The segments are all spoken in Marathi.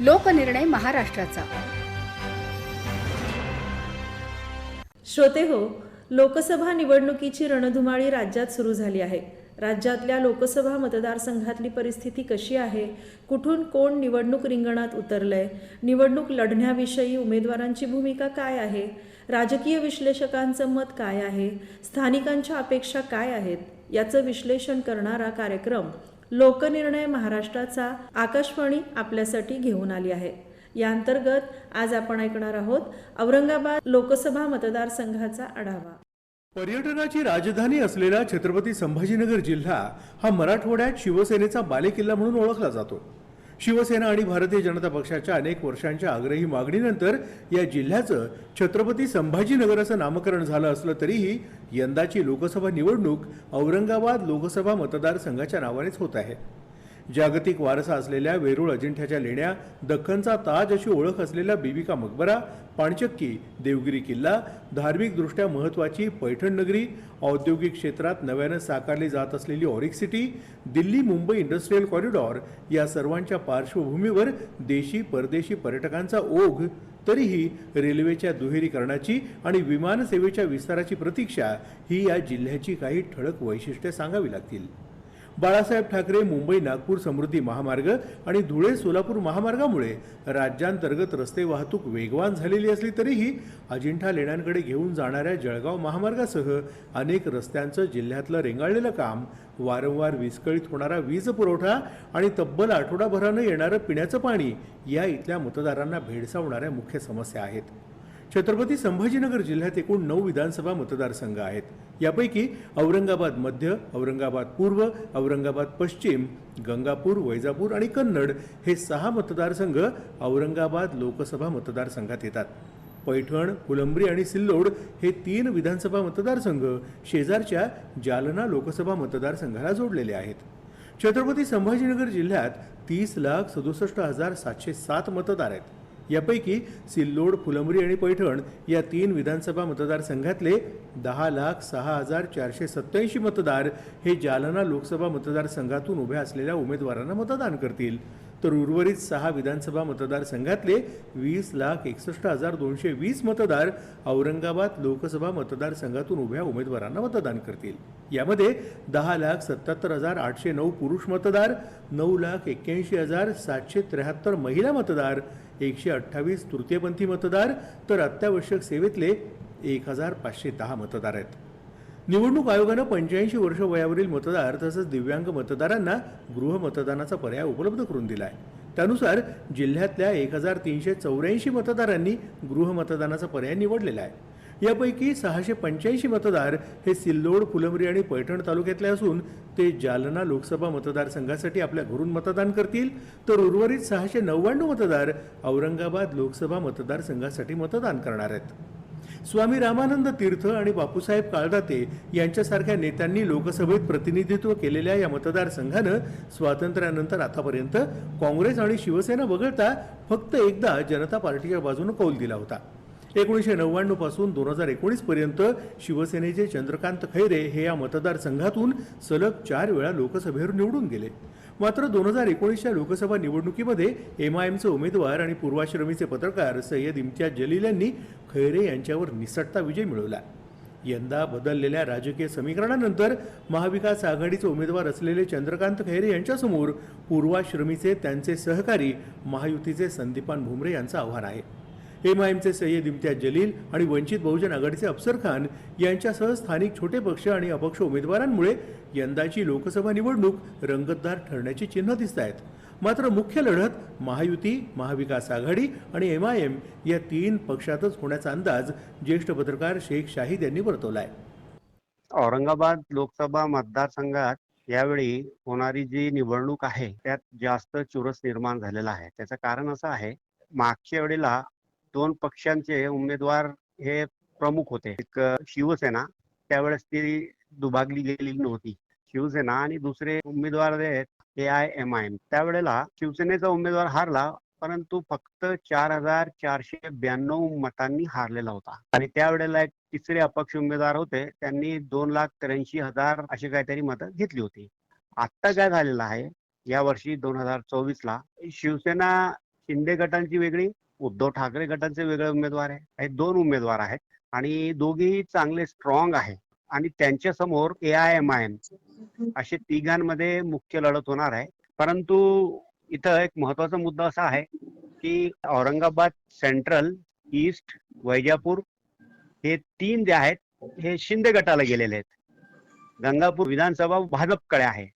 लोकनिर्णय महाराष्ट्राचा. श्रोते हो लोकसभा निवडणुकीची रणधुमाळी राज्यात सुरू झाली आहे. राज्यातल्या लोकसभा मतदारसंघातली परिस्थिती कशी आहे? कुठून कोण निवडणूक रिंगणात उतरलंय? निवडणूक लढण्याविषयी उमेदवारांची भूमिका काय आहे? राजकीय विश्लेषकांचं मत काय आहे? स्थानिकांच्या अपेक्षा काय आहेत? याचं विश्लेषण करणारा कार्यक्रम लोकनिर्णय महाराष्ट्राचा आकाशवाणी आपल्यासाठी घेऊन आली आहे. या अंतर्गत आज आपण ऐकणार आहोत औरंगाबाद लोकसभा मतदारसंघाचा आढावा. पर्यटनाची राजधानी असलेला छत्रपती संभाजीनगर जिल्हा हा मराठवाड्यात शिवसेनेचा बालेकिल्ला म्हणून ओळखला जातो. शिवसेना आणि भारतीय जनता पक्षाच्या अनेक वर्षांच्या आग्रही मागणीनंतर या जिल्ह्याचं छत्रपती संभाजीनगर असं नामकरण झालं असलं तरीही यंदाची लोकसभा निवडणूक औरंगाबाद लोकसभा मतदारसंघाच्या नावानेच होत आहे. जागतिक वारसा असलेल्या वेरूळ अजिंठ्याच्या लेण्या दख्खनचा ताज अशी ओळख असलेला बीबिका मकबरा पाणचक्की देवगिरी किल्ला धार्मिकदृष्ट्या महत्त्वाची पैठण नगरी औद्योगिक क्षेत्रात नव्यानं साकारली जात असलेली Auric city Delhi Mumbai industrial corridor या सर्वांच्या पार्श्वभूमीवर देशी परदेशी पर्यटकांचा ओघ तरीही रेल्वेच्या दुहेरीकरणाची आणि विमानसेवेच्या विस्ताराची प्रतीक्षा ही या जिल्ह्याची काही ठळक वैशिष्ट्ये सांगावी लागतील. बाळासाहेब ठाकरे मुंबई नागपूर समृद्धी महामार्ग आणि धुळे सोलापूर महामार्गामुळे राज्यांतर्गत रस्ते वाहतूक वेगवान झालेली असली तरीही अजिंठा लेण्यांकडे घेऊन जाणाऱ्या जळगाव महामार्गासह अनेक रस्त्यांचं जिल्ह्यातलं रेंगाळलेलं काम वारंवार विस्कळीत होणारा वीज पुरवठा आणि तब्बल आठवडाभरानं येणारं पिण्याचं पाणी या इथल्या मतदारांना भेडसावणाऱ्या मुख्य समस्या आहेत. छत्रपती संभाजीनगर जिल्ह्यात एकूण नऊ विधानसभा मतदारसंघ आहेत. यापैकी औरंगाबाद मध्य औरंगाबाद पूर्व औरंगाबाद पश्चिम गंगापूर वैजापूर आणि कन्नड हे सहा मतदारसंघ औरंगाबाद लोकसभा मतदारसंघात येतात. पैठण फुलंब्री आणि सिल्लोड हे तीन विधानसभा मतदारसंघ शेजारच्या जालना लोकसभा मतदारसंघाला जोडलेले आहेत. छत्रपती संभाजीनगर जिल्ह्यात तीस लाख सदुसष्ट हजार सातशे सात मतदार आहेत. यापैकी सिल्लोड फुलंब्री आणि पैठण या तीन विधानसभा मतदारसंघातले दहा लाख सहा हजार चारशे सत्याऐंशी मतदार हे जालना लोकसभा मतदारसंघातून उभ्या असलेल्या उमेदवारांना मतदान करतील. तर उर्वरित सहा विधानसभा मतदारसंघातले वीस लाख एकसष्ट हजार दोनशे वीस मतदार औरंगाबाद लोकसभा मतदारसंघातून उभ्या उमेदवारांना मतदान करतील. यामध्ये दहा लाख सत्याहत्तर हजार आठशे नऊ पुरुष मतदार नऊ लाख एक्क्याऐंशी हजार सातशे त्र्याहत्तर महिला मतदार एकशे अठ्ठावीस तृतीयपंथी मतदार तर अत्यावश्यक सेवेतले एक हजार पाचशे दहा मतदार आहेत. निवडणूक आयोगानं पंच्याऐंशी वर्ष वयावरील मतदार तसंच दिव्यांग मतदारांना गृह मतदानाचा पर्याय उपलब्ध करून दिला आहे त्यानुसार जिल्ह्यातल्या एक हजार तीनशे चौऱ्याऐंशी मतदारांनी गृह मतदानाचा पर्याय निवडलेला आहे. यापैकी सहाशे पंच्याऐंशी मतदार हे सिल्लोड फुलंब्री आणि पैठण तालुक्यातले असून ते जालना लोकसभा मतदारसंघासाठी आपल्या घरून मतदान करतील. तर उर्वरित सहाशे नव्याण्णव मतदार औरंगाबाद लोकसभा मतदारसंघासाठी मतदान करणार आहेत. स्वामी रामानंद तीर्थ आणि बापूसाहेब काळदाते यांच्यासारख्या नेत्यांनी लोकसभेत प्रतिनिधित्व केलेल्या या मतदारसंघानं स्वातंत्र्यानंतर आतापर्यंत काँग्रेस आणि शिवसेना वगळता फक्त एकदा जनता पार्टीच्या बाजूने कौल दिला होता. एकोणीसशे नव्याण्णवपासून दोन हजार एकोणीस पर्यंत शिवसेनेचे चंद्रकांत खैरे हे या मतदारसंघातून सलग चार वेळा लोकसभेवर निवडून गेले. मात्र दोन हजार एकोणीसच्या लोकसभा निवडणुकीमध्ये एम आय एमचे उमेदवार आणि पूर्वाश्रमीचे पत्रकार सय्यद इम्तियाज जलील यांनी खैरे यांच्यावर निसटता विजय मिळवला. यंदा बदललेल्या राजकीय समीकरणानंतर महाविकास आघाडीचे उमेदवार असलेले चंद्रकांत खैरे यांच्यासमोर पूर्वाश्रमीचे त्यांचे सहकारी महायुतीचे संदीपान भुमरे यांचं आव्हान आहे. एम एमचे सय्यद इम्तियाज जलील आणि वंचित बहुजन आघाडीचे अफसर खान यांच्यासह स्थानिक छोटे पक्ष आणि अपक्ष उमेदवारांमुळे यंदाची लोकसभा निवडणूक रंगतदार ठरण्याची चिन्ह दिसत आहेत. मात्र मुख्य लढत महायुती महाविकास आघाडी आणि एम आय एम या तीन पक्षातच होण्याचा अंदाज ज्येष्ठ पत्रकार शेख शाहिद यांनी वर्तवला आहे औरंगाबाद लोकसभा मतदारसंघात यावेळी होणारी जी निवडणूक आहे त्यात जास्त चुरस निर्माण झालेला आहे. त्याचं कारण असं आहे मागच्या वेळेला दोन पक्षांचे उमेदवार हे प्रमुख होते. एक शिवसेना त्यावेळेस ती दुभागली गेलेली नव्हती. शिवसेना आणि दुसरे उमेदवार आहेत A I M I M त्यावेळेला शिवसेनेचा उमेदवार हारला परंतु फक्त चार हजार चारशे ब्याण्णव मतांनी हारलेला होता. आणि त्यावेळेला एक तिसरे अपक्ष उमेदवार होते त्यांनी दोन लाख त्र्याऐंशी हजार अशी काहीतरी मतं घेतली होती. आता काय झालेलं आहे या वर्षी दोन हजार चोवीस ला शिवसेना शिंदे गटांची वेगळी उद्धव ठाकरे गटाचे वेगळे उमेदवार आहे हे दोन उमेदवार आहेत. आणि दोघेही चांगले स्ट्रॉंग आहे आणि त्यांच्यासमोर A I M I M असे तिघांमध्ये मुख्य लढत होणार आहे. परंतु इथं एक महत्त्वाचा मुद्दा असा आहे की औरंगाबाद सेंट्रल ईस्ट वैजापूर हे तीन जे आहेत हे शिंदे गटाला गेलेले आहेत. गंगापूर विधानसभा भाजपकडे आहे.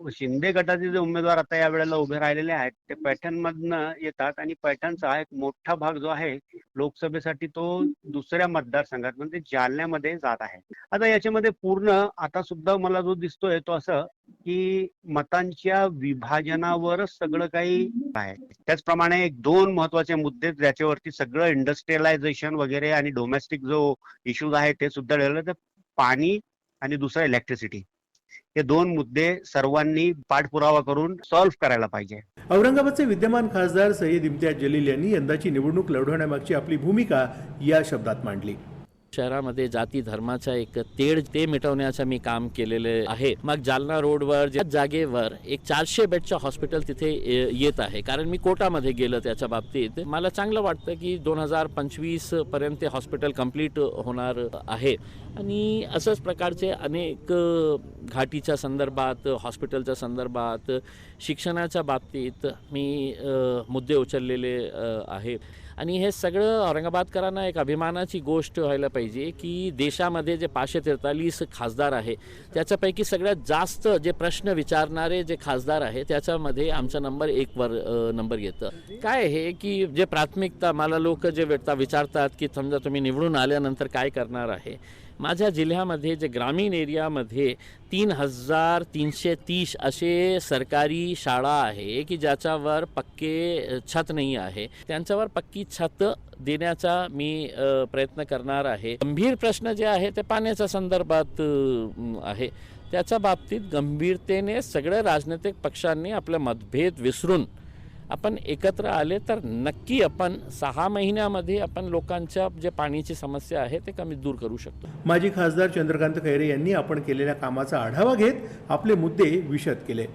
शिंदे गटाचे जे उमेदवार आता या वेळेला उभे राहिलेले आहेत ते पैठणमधनं येतात आणि पैठणचा एक मोठा भाग जो आहे लोकसभेसाठी तो दुसऱ्या मतदारसंघात म्हणजे जालन्यामध्ये जात आहे. आता याच्यामध्ये पूर्ण आता सुद्धा मला जो दिसतोय तो असं की मतांच्या विभाजनावरच सगळं काही आहे. त्याचप्रमाणे एक दोन महत्त्वाचे मुद्दे ज्याच्यावरती सगळं इंडस्ट्रियलायझेशन वगैरे आणि डोमेस्टिक जो इश्यूज आहे ते सुद्धा पाणी आणि दुसरं इलेक्ट्रिसिटी हे दोन मुद्दे सर्वांनी पाठपुरावा करून सॉल्व्ह करायला पाहिजे. औरंगाबादचे विद्यमान खासदार सय्यद इम्तियाज जलील यांनी यंदाची निवडणूक लढवण्यामागची आपली भूमिका या शब्दात मांडली. शहरामध्ये जाती धर्माचा एक तेढ ते मिटवण्याचं मी काम केलेले आहे. मग जालना रोडवर ज्या जागेवर एक चारशे बेडचं हॉस्पिटल तिथे येत आहे. कारण मी कोटामध्ये गेलो त्याच्या बाबतीत. मला चांगलं वाटतं की दोन हजार पंचवीसपर्यंत ते हॉस्पिटल कंप्लीट होणार आहे. आणि असंच प्रकारचे अनेक घाटीच्या संदर्भात हॉस्पिटलच्या संदर्भात शिक्षणाच्या बाबतीत मी मुद्दे उचललेले आहे. आणि हे सगळं औरंगाबादकरांना एक अभिमानाची गोष्ट व्हायला पाहिजे की देशामध्ये जे पाचशे तेहतालीस खासदार आहे त्याच्यापैकी सगळ्यात जास्त जे प्रश्न विचारणारे जे खासदार आहे त्याच्यामध्ये आमचा नंबर एकवर नंबर येतं. काय आहे की जे प्राथमिकता मला लोक जे वेळता विचारतात की समजा तुम्ही निवडून आल्यानंतर काय करणार आहे माझ्या जिल्ह्यामध्ये जे ग्रामीण एरियामध्ये तीन हजार तीनशे तीस असे सरकारी शाळा आहे की ज्याच्यावर पक्के छत नाही आहे. त्यांच्यावर पक्की छत देण्याचा मी प्रयत्न करणार आहे. गंभीर प्रश्न जे आहे ते पाण्याच्या संदर्भात आहे. त्याच्या बाबतीत गंभीरतेने सगळ्या राजनैतिक पक्षांनी आपले मतभेद विसरून आपण एकत्र आले तर नक्की आपण सहा महिन्यामध्ये आपण लोकांच्या जे पाण्याची समस्या आहे ते कमी दूर करू शकतो. माजी खासदार चंद्रकांत खैरे यांनी आपण केलेल्या कामाचा आढावा घेत आपले मुद्दे विशद केले.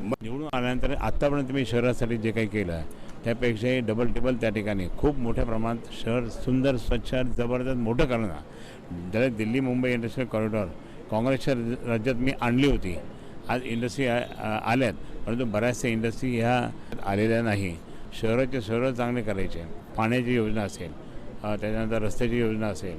मग निवडून आल्यानंतर आत्तापर्यंत मी शहरासाठी जे काही केलं आहे त्यापेक्षाही डबल टेबल त्या ठिकाणी. खूप मोठ्या प्रमाणात शहर सुंदर स्वच्छ जबरदस्त मोठं करणं ज्याला दिल्ली मुंबई इंडस्ट्रियल कॉरिडॉर काँग्रेसच्या राज्यात मी आणली होती. आज इंडस्ट्री आल्यात. परंतु बऱ्याचशा इंडस्ट्री ह्या आलेल्या नाही. शहराचे शहरं चांगले करायचे. पाण्याची योजना असेल त्याच्यानंतर रस्त्याची योजना असेल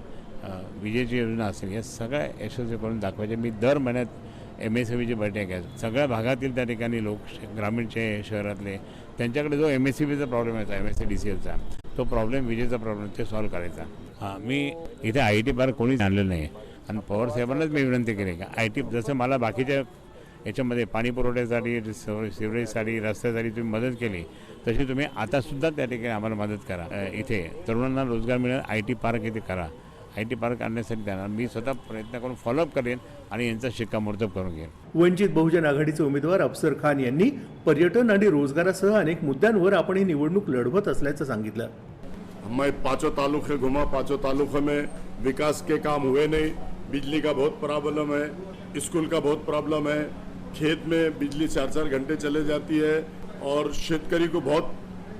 विजेची योजना असेल या सगळ्या यशस्वी करून दाखवायचे. मी दर महिन्यात एम एस बीची बैठक आहे सगळ्या भागातील त्या ठिकाणी लोक श- ग्रामीणचे शहरातले त्यांच्याकडे जो एम एस सी बीचा प्रॉब्लेम यायचा M S C D C एलचा तो प्रॉब्लेम विजेचा प्रॉब्लेम ते सॉल्व्ह करायचा. हां मी इथे आय टी पार्क कोणीच आणलेलं नाही. आणि पवार साहेबांनाच मी विनंती केली का आय टी जसं मला बाकीच्या याच्यामध्ये पाणी पुरवठ्यासाठी सिव- सिवरेजसाठी रस्त्यासाठी तुम्ही मदत केली तशी तुम्ही आतासुद्धा त्या ठिकाणी आम्हाला मदत करा. इथे तरुणांना रोजगार मिळेल आय टी पार्क इथे करा. आय टी पार्क आणण्यासाठी देणार मी स्वतः प्रयत्न करून फॉलोअप करेन आणि यांचा शिक्कामोर्तब करून घेईन. वंचित बहुजन आघाडीचे उमेदवार अफसर खान यांनी पर्यटन आणि रोजगारासह अनेक मुद्द्यांवर आपण ही निवडणूक लढवत असल्याचं सांगितलं. मैं पांचों तालुके घुमा पांचों तालुकों में विकास के काम हुए नहीं बिजली का बहुत प्रॉब्लम है स्कूल का बहुत प्रॉब्लम है खेत में बिजली चार चार घंटे चले जाती है और शेतकरी को बहुत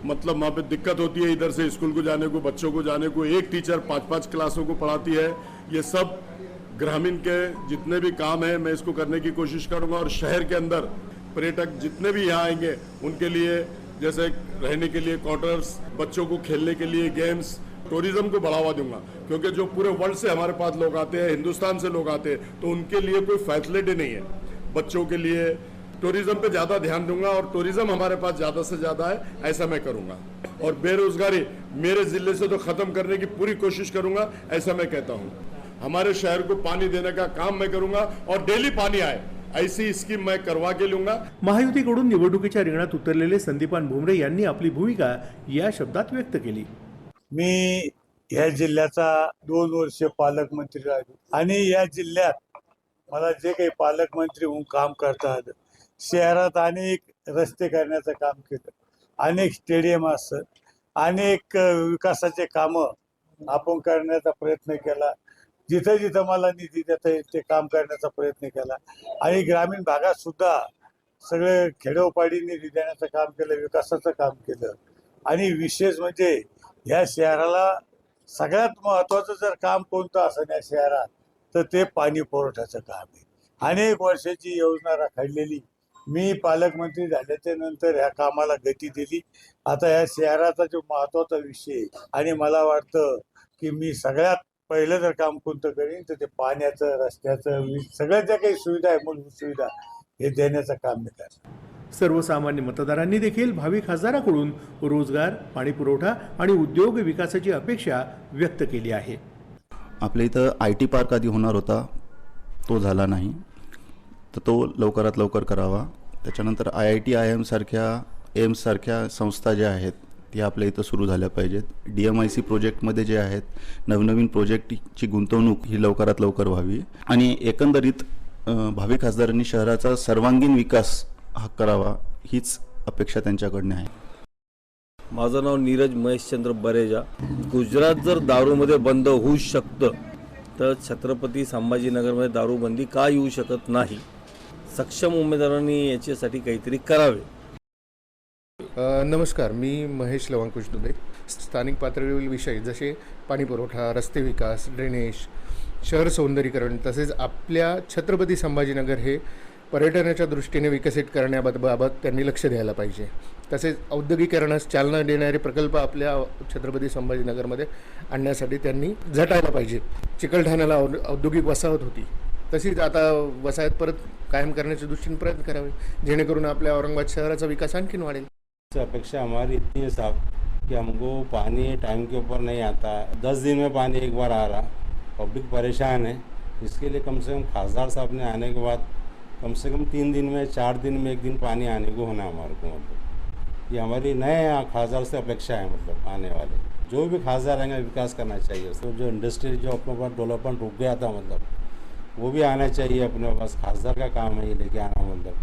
मतलब वहाँ पे दिक्कत होती है इधर से स्कूल को जाने को, बच्चों को जाने को, एक टीचर पाँच पाँच क्लासों को पढ़ाती है। ये सब ग्रामीण के जितने भी काम है, मैं इसको करने की कोशिश करूँगा और शहर के अंदर पर्यटक जितने भी यहाँ आएँगे, उनके लिए जैसे रहने के लिए क्वार्टर्स बच्चों को खेलने के लिए गेम्स टूरिज़्म को बढ़ावा दूँगा। क्योंकि जो पूरे वर्ल्ड से हमारे पास लोग आते हैं, हिंदुस्तान से लोग आते हैं तो उनके लिए कोई फैसिलिटी नहीं है। बच्चों के लिए टूरिज्म पे ज्यादा ध्यान दूंगा और टूरिज्म हमारे पास ज्यादा से ज्यादा है ऐसा मैं करूंगा। और बेरोजगारी मेरे जिले से तो खत्म करने की पूरी कोशिश करूंगा ऐसा मैं कहता हूं। हमारे शहर को पानी देने का काम मैं करूंगा और डेली पानी आए ऐसी स्कीम मैं करवा के लूंगा। महायुतीकडून निवडणुकीच्या रिंगणात उतरलेले संदीपान भुमरे यांनी आपली भूमिका या शब्दात व्यक्त केली. मी ह्या जिल्ह्याचा दोन वर्ष पालकमंत्री राहिलो आणि या जिल्ह्यात मला जे काही पालकमंत्री होऊन काम करता आलं शहरात अनेक रस्ते करण्याचं काम केलं अनेक स्टेडियम असतं अनेक विकासाचे कामं आपण करण्याचा प्रयत्न केला. जिथं जिथं मला निधी देता येईल ते काम करण्याचा प्रयत्न केला. आणि ग्रामीण भागात सुद्धा सगळे खेडोपाडी निधी देण्याचं काम केलं विकासाचं काम केलं. आणि विशेष म्हणजे ह्या शहराला सगळ्यात महत्त्वाचं जर काम कोणतं असं या शहरात तर ते पाणी पुरवठ्याचं काम आहे. अनेक वर्षाची योजना राखडलेली. मी पालकमंत्री झाल्याच्यानंतर ह्या कामाला गती दिली. आता या शहराचा जो महत्त्वाचा विषय आहे आणि मला वाटतं की मी सगळ्यात पहिलं जर काम कोणतं करीन तर ते पाण्याचं रस्त्याचं सगळ्या ज्या काही सुविधा आहे मूलभूत सुविधा हे देण्याचं काम मी करणार. सर्वसामान्य मतदारांनी देखील भावी खासदाराकडून रोजगार पाणी पुरवठा आणि उद्योग विकासाची अपेक्षा व्यक्त केली आहे. आपल्या इथं आय टी पार्क आधी होणार होता. तो झाला नाही. तर तो लवकरात लवकर करावा. त्याच्यानंतर आय आय टी आय एमसारख्या एम्ससारख्या संस्था ज्या आहेत ती आपल्या इथं सुरू झाल्या पाहिजेत. डी एम आय सी प्रोजेक्टमध्ये जे आहेत नवनवीन प्रोजेक्टची गुंतवणूक ही लवकरात लवकर व्हावी. आणि एकंदरीत भावी खासदारांनी शहराचा सर्वांगीण विकास हा करावा हीच अपेक्षा त्यांच्याकडनं आहे. माझं नाव नीरज महेशचंद्र बरेजा. गुजरात जर दारूमध्ये बंद होऊ शकतं तर छत्रपती संभाजीनगरमध्ये दारूबंदी का येऊ शकत नाही? सक्षम उमेदवारांनी याच्यासाठी काहीतरी करावे. नमस्कार मी महेश लवांकुश दुबे स्थानिक पातळीवरील विषय जसे पाणी पुरवठा रस्ते विकास ड्रेनेज शहर सौंदर्यीकरण तसेच आपल्या छत्रपती संभाजीनगर हे पर्यटनाच्या दृष्टीने विकसित करण्याबाबत बाबत त्यांनी लक्ष द्यायला पाहिजे. तसेच औद्योगिकरणास चालना देणारे प्रकल्प आपल्या छत्रपती संभाजीनगरमध्ये आणण्यासाठी त्यांनी झटायला पाहिजे. चिकलठाण्याला औद्योगिक वसाहत होती. तशीच आता वसाहत परत कायम करण्याच्या दृष्टीने प्रयत्न करावे जेणेकरून आपल्या औरंगाबाद शहराचा विकास आणखीन वाढेल. अपेक्षा हमारी इतनी है साहब कि हमको पानी टाइम के ऊपर नहीं आता. दस दिन में पानी एक बार आ रहा. पब्लिक परेशान है. इसके लिए कम से कम खासदार साहब ने आने के बाद कम से कम तीन दिन में, चार दिन में एक दिन पानी आने को होना है हमारे को मतलब। ये हमारी नए खासदार से अपेक्षा है मतलब आने वाले। जो भी खासदार आएँगे, विकास करना चाहिए तो जो इंडस्ट्री जो अपने पास डेवलपमेंट रुक गया था मतलब वो भी आना चाहिए अपने पास। खासदार का काम है ये लेके आना मतलब।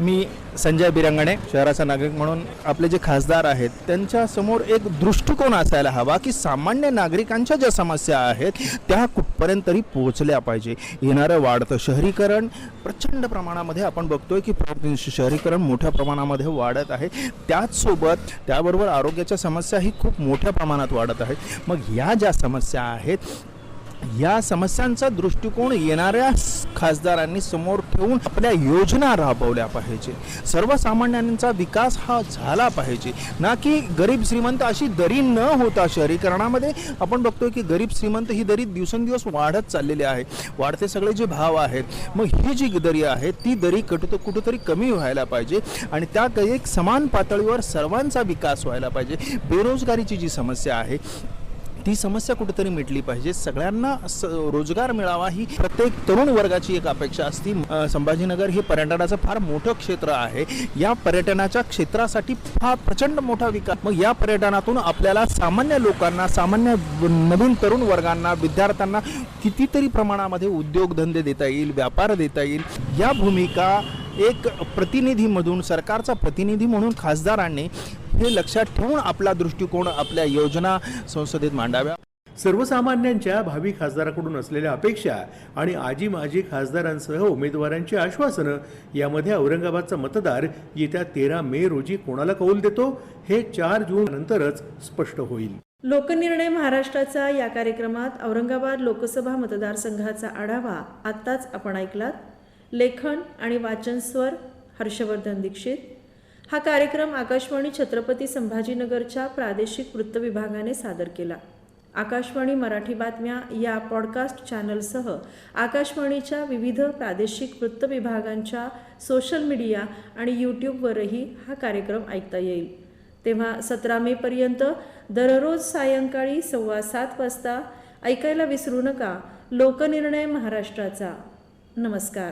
मी संजय बिरंगणे शहराचा नागरिक म्हणून आपले जे खासदार आहेत त्यांच्यासमोर एक दृष्टिकोन असायला हवा की सामान्य नागरिकांच्या ज्या समस्या आहेत त्या कुठपर्यंत तरी पोहोचल्या पाहिजे. येणारं वाढतं शहरीकरण प्रचंड प्रमाणामध्ये आपण बघतोय की शहरीकरण मोठ्या प्रमाणामध्ये वाढत आहे. त्याचसोबत त्याबरोबर आरोग्याच्या समस्या ही खूप मोठ्या प्रमाणात वाढत आहेत. मग ह्या ज्या समस्या आहेत या समस्यांचा दृष्टिकोन येणाऱ्या खासदारांनी समोर ठेवून आपल्या योजना राबवल्या पाहिजे. सर्वसामान्यांचा विकास हा झाला पाहिजे. ना की गरीब श्रीमंत अशी दरी न होता शहरीकरणामध्ये आपण बघतोय की गरीब श्रीमंत ही दरी दिवसेंदिवस वाढत चाललेली आहे. वाढते सगळे जे भाव आहेत मग ही जी दरी आहे ती दरी कुठ कुठंतरी कमी व्हायला पाहिजे आणि त्या एक समान पातळीवर सर्वांचा विकास व्हायला पाहिजे. बेरोजगारीची जी समस्या आहे ती समस्या कुठेतरी मिटली पाहिजे. सगळ्यांना रोजगार मिळावा ही प्रत्येक तरुण वर्गाची एक अपेक्षा असती. संभाजीनगर हे पर्यटनाचं फार मोठं क्षेत्र आहे. या पर्यटनाच्या क्षेत्रासाठी फार प्रचंड मोठा विकास. मग या पर्यटनातून आपल्याला सामान्य लोकांना सामान्य नवीन तरुण वर्गांना विद्यार्थ्यांना कितीतरी प्रमाणामध्ये उद्योगधंदे देता येईल व्यापार देता येईल. या भूमिका एक प्रतिनिधीमधून सरकारचा प्रतिनिधी म्हणून खासदारांनी हे लक्षात ठेवून आपला दृष्टिकोन आपल्या योजना संसदेत मांडाव्या. सर्वसामान्यांच्या भावी खासदाराकडून असलेल्या अपेक्षा आणि आजी माजी खासदारांसह उमेदवारांची आश्वासनं यामध्ये औरंगाबादचा मतदार येत्या तेरा मे रोजी कोणाला कौल देतो हे चार जून नंतरच स्पष्ट होईल. लोकनिर्णय महाराष्ट्राचा या कार्यक्रमात औरंगाबाद लोकसभा मतदारसंघाचा आढावा आत्ताच आपण ऐकलात. लेखन आणि वाचन स्वर हर्षवर्धन दीक्षित. हा कार्यक्रम आकाशवाणी छत्रपती संभाजीनगरच्या प्रादेशिक वृत्त विभागाने सादर केला. आकाशवाणी मराठी बातम्या या पॉडकास्ट चॅनलसह आकाशवाणीच्या विविध प्रादेशिक वृत्त विभागांच्या सोशल मीडिया आणि यूट्यूबवरही हा कार्यक्रम ऐकता येईल. तेव्हा सतरा मेपर्यंत दररोज सायंकाळी सव्वा सात वाजता ऐकायला विसरू नका लोकनिर्णय महाराष्ट्राचा. नमस्कार.